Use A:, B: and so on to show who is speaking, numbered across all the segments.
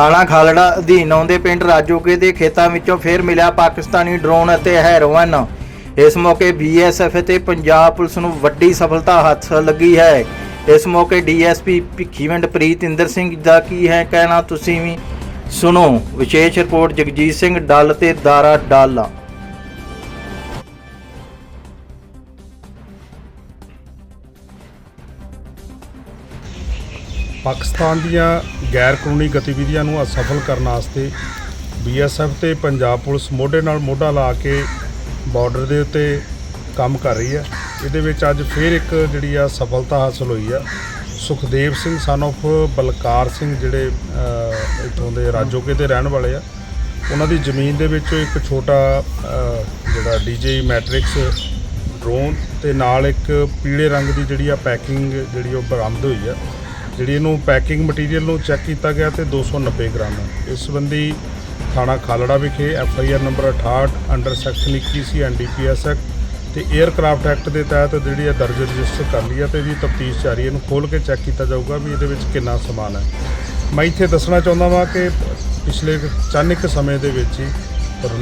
A: ਥਾਣਾ ਖਾਲੜਾ ਅਧੀਨ ਆਉਂਦੇ ਪਿੰਡ ਰਾਜੋਕੇ ਦੇ ਖੇਤਾਂ ਵਿੱਚੋਂ ਫੇਰ ਮਿਲਿਆ ਪਾਕਿਸਤਾਨੀ ਡਰੋਨ ਅਤੇ ਹੈਰੋਇਨ। ਇਸ ਮੌਕੇ ਬੀਐਸਐਫ ਤੇ ਪੰਜਾਬ ਪੁਲਿਸ ਨੂੰ ਵੱਡੀ ਸਫਲਤਾ ਹੱਥ ਲੱਗੀ ਹੈ। ਇਸ ਮੌਕੇ ਡੀਐਸਪੀ ਭਿੱਖੀਵੰਡ ਪ੍ਰੀਤਿੰਦਰ ਸਿੰਘ ਦਾ ਕੀ ਹੈ ਕਹਿਣਾ, ਤੁਸੀਂ ਵੀ ਸੁਣੋ। ਵਿਸ਼ੇਸ਼ ਰਿਪੋਰਟ ਜਗਜੀਤ ਸਿੰਘ ਡੱਲ ਤੇ ਦਾਰਾ ਡੱਲ।
B: ਪਾਕਿਸਤਾਨ ਦੀਆਂ ਗੈਰ ਕਾਨੂੰਨੀ ਗਤੀਵਿਧੀਆਂ ਨੂੰ ਅਸਫਲ ਕਰਨ ਵਾਸਤੇ ਬੀਐਸਐਫ ਤੇ ਪੰਜਾਬ ਪੁਲਿਸ ਮੋਢੇ ਨਾਲ ਮੋਢਾ ਲਾ ਕੇ ਬਾਰਡਰ ਦੇ ਉੱਤੇ ਕੰਮ ਕਰ ਰਹੀ ਹੈ। ਇਹਦੇ ਵਿੱਚ ਅੱਜ ਫੇਰ ਇੱਕ ਜਿਹੜੀ ਆ ਸਫਲਤਾ ਹਾਸਲ ਹੋਈ ਆ। ਸੁਖਦੇਵ ਸਿੰਘ ਸਨ of ਬਲਕਾਰ ਸਿੰਘ ਜਿਹੜੇ ਅ, ਇੱਥੋਂ ਦੇ ਰਾਜੋਕੇ ਦੇ ਰਹਿਣ ਵਾਲੇ ਆ ਉਹਨਾਂ ਦੀ ਜ਼ਮੀਨ ਦੇ ਵਿੱਚੋਂ ਇੱਕ ਛੋਟਾ ਅ, ਜਿਹੜਾ ਡੀਜੇ ਮੈਟ੍ਰਿਕਸ ਡਰੋਨ ਤੇ ਨਾਲ ਇੱਕ ਪੀਲੇ ਰੰਗ ਦੀ ਜਿਹੜੀ ਆ ਪੈਕਿੰਗ ਜਿਹੜੀ ਉਹ ਬਰਾਮਦ ਹੋਈ ਆ। ਜਿਹੜੀ ਇਹਨੂੰ ਪੈਕਿੰਗ ਮਟੀਰੀਅਲ ਨੂੰ ਚੈੱਕ ਕੀਤਾ ਗਿਆ ਤੇ 290 ਗ੍ਰਾਮ ਹੈ। ਇਸ ਸੰਬੰਧੀ ਥਾਣਾ ਖਾਲੜਾ ਵਿਖੇ F I R number 68 under section 21 C NDPS act ਤੇ 에ਅਰਕ੍ਰਾਫਟ ਐਕਟ ਦੇ ਤਹਿਤ ਜਿਹੜੀ ਆ ਦਰਜ ਰਜਿਸਟਰ ਕਰ ਲਈ ਹੈ ਤੇ ਇਹਦੀ ਤਫਤੀਸ਼ ਜਾਰੀ ਹੈ। ਇਹਨੂੰ ਖੋਲ ਕੇ ਚੈੱਕ ਕੀਤਾ ਜਾਊਗਾ ਵੀ ਇਹਦੇ ਵਿੱਚ ਕਿੰਨਾ ਸਮਾਨ ਹੈ ਮੈਂ ਇੱਥੇ ਦੱਸਣਾ ਚਾਹੁੰਦਾ ਵਾਂ ਕਿ ਪਿਛਲੇ ਚੰਨ ਸਮੇਂ ਦੇ ਵਿੱਚ ਹੀ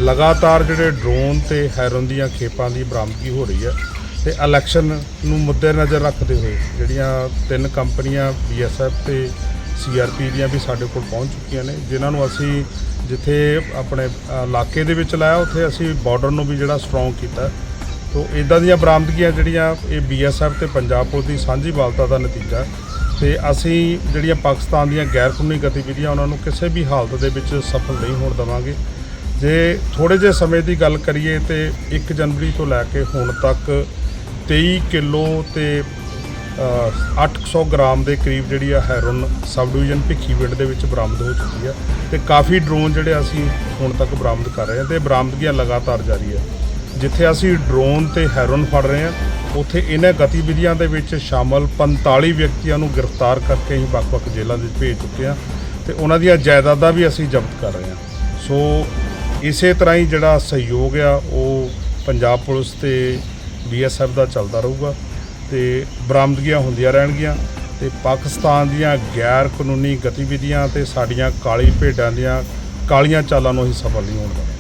B: ਲਗਾਤਾਰ ਜਿਹੜੇ ਡਰੋਨ ਤੇ ਹੈਰੋਨ ਦੀਆਂ ਖੇਪਾਂ ਦੀ ਬਰਾਮਦਗੀ ਹੋ ਰਹੀ ਹੈ ਤੇ ਇਲੈਕਸ਼ਨ ਨੂੰ ਮੁੱਦੇ ਨਜ਼ਰ ਰੱਖਦੇ ਹੋਏ ਜਿਹੜੀਆਂ ਤਿੰਨ ਕੰਪਨੀਆਂ ਬੀਐਸਐਫ ਤੇ ਸੀਆਰਪੀ ਦੀਆਂ ਵੀ ਸਾਡੇ ਕੋਲ ਪਹੁੰਚ ਚੁੱਕੀਆਂ ਨੇ, ਜਿਨ੍ਹਾਂ ਨੂੰ ਅਸੀਂ ਜਿੱਥੇ ਆਪਣੇ ਇਲਾਕੇ ਦੇ ਵਿੱਚ ਲਾਇਆ, ਉੱਥੇ ਅਸੀਂ ਬਾਰਡਰ ਨੂੰ ਵੀ ਜਿਹੜਾ ਸਟਰੋਂਗ ਕੀਤਾ। ਤੋ ਇਦਾਂ ਦੀਆਂ ਬਰਾਮਦਗੀਆਂ ਜਿਹੜੀਆਂ ਇਹ ਬੀਐਸਐਫ ਤੇ ਪੰਜਾਬ ਪੁਲਿਸ ਦੀ ਸਾਂਝੀ ਬਾਲਤਾ ਦਾ ਨਤੀਜਾ। ਤੇ ਅਸੀਂ ਜਿਹੜੀਆਂ ਪਾਕਿਸਤਾਨ ਦੀਆਂ ਗੈਰ ਕਾਨੂੰਨੀ ਗਤੀਵਿਧੀਆਂ, ਉਹਨਾਂ ਨੂੰ ਕਿਸੇ ਵੀ ਹਾਲਤ ਦੇ ਵਿੱਚ ਸਫਲ ਨਹੀਂ ਹੋਣ ਦੇਵਾਂਗੇ। ਜੇ ਥੋੜੇ ਜਿਹੇ ਸਮੇਂ ਦੀ ਗੱਲ ਕਰੀਏ ਤੇ 1 ਜਨਵਰੀ ਤੋਂ ਲੈ ਕੇ ਹੁਣ ਤੱਕ 23 ਕਿਲੋ ਤੇ ਅ, 800 ਗ੍ਰਾਮ ਦੇ ਕਰੀਬ ਜਿਹੜੀ ਆ ਹੈਰੋਨ ਸਬ ਡਿਵੀਜ਼ਨ ਭਿੱਖੀਵਿੰਡ ਦੇ ਵਿੱਚ ਬਰਾਮਦ ਹੋ ਚੁੱਕੀ ਆ ਤੇ ਕਾਫੀ ਡਰੋਨ ਜਿਹੜੇ ਅਸੀਂ ਹੁਣ ਤੱਕ ਬਰਾਮਦ ਕਰ ਰਹੇ ਹਾਂ ਤੇ ਬਰਾਮਦਗੀਆਂ ਲਗਾਤਾਰ ਜਾਰੀ ਹੈ ਜਿੱਥੇ ਅਸੀਂ ਡਰੋਨ ਤੇ ਹੈਰੋਨ ਫੜ ਰਹੇ ਹਾਂ ਉੱਥੇ ਇਹਨਾਂ ਗਤੀਵਿਧੀਆਂ ਦੇ ਵਿੱਚ ਸ਼ਾਮਲ 45 ਵਿਅਕਤੀਆਂ ਨੂੰ ਗ੍ਰਿਫਤਾਰ ਕਰਕੇ ਅਸੀਂ ਵੱਖ-ਵੱਖ ਜੇਲ੍ਹਾਂ ਦੇ ਵਿੱਚ ਭੇਜ ਚੁੱਕੇ ਹਾਂ ਤੇ ਉਹਨਾਂ ਦੀਆਂ ਜਾਇਦਾਦਾਂ ਵੀ ਅਸੀਂ ਜ਼ਬਤ ਕਰ ਰਹੇ ਹਾਂ ਸੋ ਇਸੇ ਤਰ੍ਹਾਂ ਹੀ ਜਿਹੜਾ ਸਹਿਯੋਗ ਆ ਉਹ ਪੰਜਾਬ ਪੁਲਿਸ ਤੇ ਬੀਐਸਐਫ ਦਾ ਚੱਲਦਾ ਰਹੂਗਾ ਤੇ ਬਰਾਮਦਗੀਆਂ ਹੁੰਦੀਆਂ ਰਹਿਣਗੀਆਂ ਤੇ ਪਾਕਿਸਤਾਨ ਦੀਆਂ ਗੈਰ ਕਾਨੂੰਨੀ ਗਤੀਵਿਧੀਆਂ ਤੇ ਸਾਡੀਆਂ ਕਾਲੀ ਭੇਡਾਂ ਦੀਆਂ ਕਾਲੀਆਂ ਚਾਲਾਂ ਨੂੰ ਅਸੀਂ ਸਫਲ ਨਹੀਂ ਹੋਣ ਦੇਵਾਂਗੇ